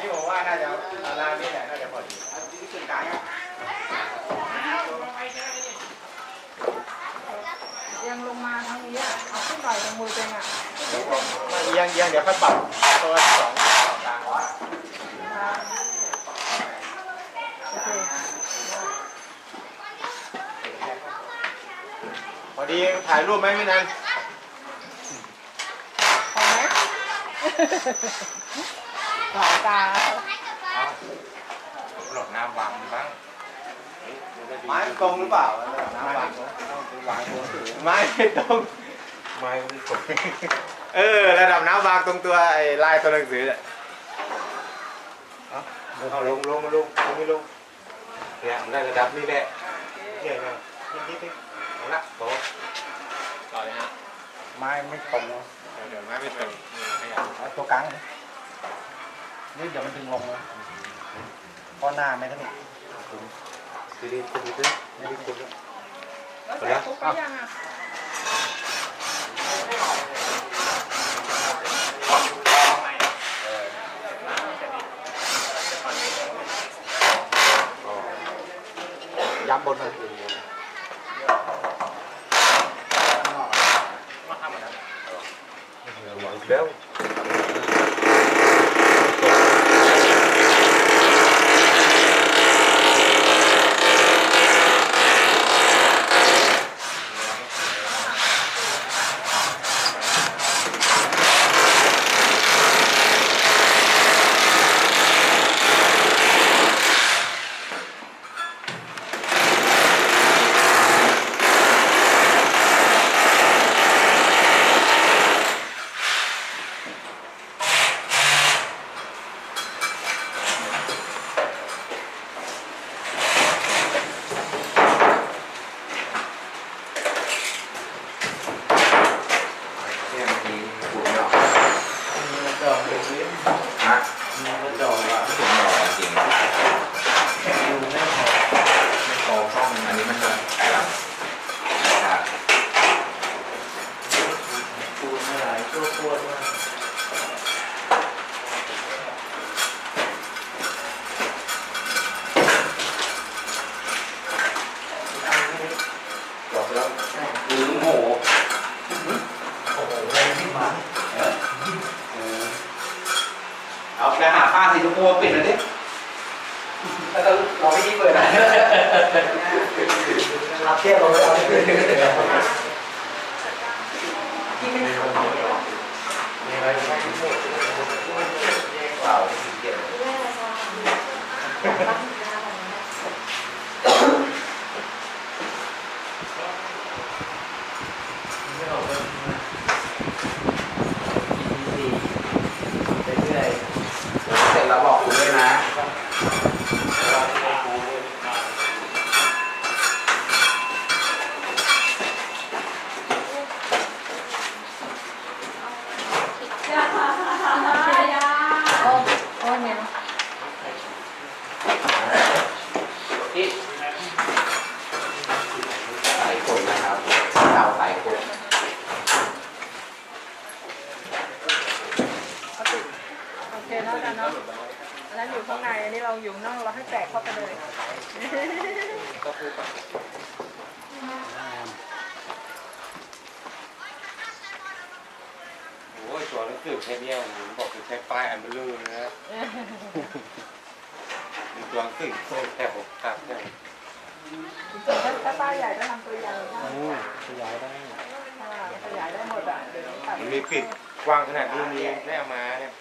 นี่ผมว่าน่าจะลาไม่แหละน่าจะพอดีขึ้นกลางยังลงมาทางนี้อะขึ้นหน่ยัรงมือเงอะมาเอียงงเดี๋ยวค่อยปรับตัวสองสองกางพอดีถ่ายรูปไหมพี่นันพอไหม หลายตาหลบน้ำวางบ้างไม้ตรงหรือเปล่าไม้วางตัวถือไม้ไม่ตรงไม้มันกดเออระดับน้ำวางตรงตัวไอ้ลายตัวหนังสือเนี่ยเอาลงลงลงลงไม่ลงเนี่ยมันได้ระดับนี้แหละเกี่ยวกันนิดนิดนิดเอาละโตต่อเลยฮะไม้ไม่ตรงเดี๋ยวไม้ไม่ตรงขยับเอาตัวกลาง นี่เดี๋ยวมันดึงลงเลยเพราะหน้าไม่ถนัดคือดีคือดีด้วยไม่ดีคุณแล้วใส่คุกไปยังอะย้ำบนเลยเร็ว เนี่ยมันมีขุนหรอก มีกระจกมีลิ้น ฮะ มีกระจกอะ ขุนหรอกจริง ดูไม่พอ ไม่โตช่องอันนี้มันจะไอ้หลังครับ ปูนหลาย ตัวตัวด้วยบอกแล้วหรือโหโอ้โหแรงขึ้นมาเออเออเอาไปหาผ้าสีชมพูปิดเลยดิแล้วก็เราไม่ยิ่งเปิดนะรับเทียบเราไม่เอา 对。ข้างในอันนี้เราอยู่ข้างนอกเราให้แตกเข้าไปเลยโอ้ยตัวหนังสือแค่เนี้ยผมบอกคือใช้ป้ายอันเบลูนะมีตัวหนังสือโซ่แค่หกครับเนี่ยจริงๆถ้าป้ายใหญ่ก็ทำตัวใหญ่ได้ขยายได้ค่ะขยายได้หมดอะเดี๋ยวนี้ตัดมันมีปิดกว้างขนาดนี้มีได้เอามาเนี่ย